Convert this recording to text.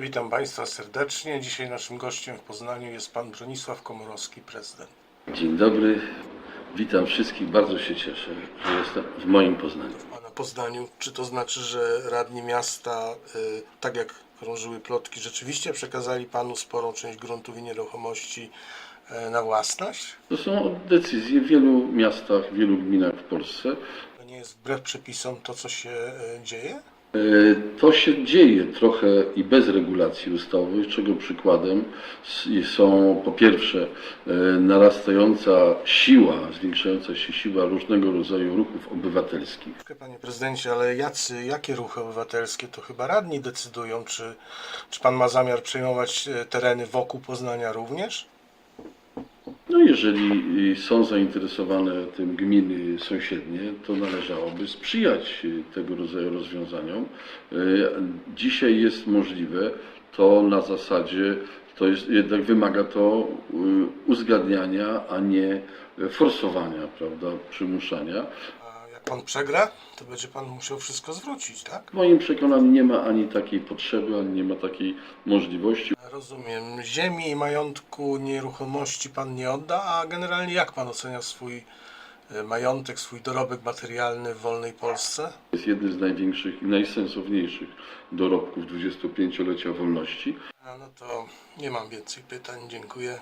Witam Państwa serdecznie. Dzisiaj naszym gościem w Poznaniu jest Pan Bronisław Komorowski, prezydent. Dzień dobry, witam wszystkich. Bardzo się cieszę, że jestem w moim Poznaniu. W Pana Poznaniu, czy to znaczy, że radni miasta, y, tak jak krążyły plotki, rzeczywiście przekazali Panu sporą część gruntów i nieruchomości y, na własność? To są decyzje w wielu miastach, w wielu gminach w Polsce. To nie jest wbrew przepisom to, co się y, dzieje? E, To się dzieje trochę i bez regulacji ustawowych, czego przykładem są po pierwsze e, narastająca siła, zwiększająca się siła różnego rodzaju ruchów obywatelskich. Panie prezydencie, ale jacy, jakie ruchy obywatelskie to chyba radni decydują? Czy, czy Pan ma zamiar przejmować y, tereny wokół Poznania również? No jeżeli y, są zainteresowane tym gminy sąsiednie, to należałoby sprzyjać y, tego rodzaju rozwiązaniom. Y, Dzisiaj jest możliwe to na zasadzie, to jest, jednak wymaga to uzgadniania, a nie forsowania, prawda, przymuszania. A jak Pan przegra, to będzie Pan musiał wszystko zwrócić, tak? W moim przekonaniu nie ma ani takiej potrzeby, ani nie ma takiej możliwości. Rozumiem. Ziemi i majątku, nieruchomości pan nie odda, a generalnie jak pan ocenia swój e, majątek, swój dorobek materialny w wolnej Polsce? Jest jeden z największych i najsensowniejszych dorobków 25-lecia wolności. A no to nie mam więcej pytań. Dziękuję.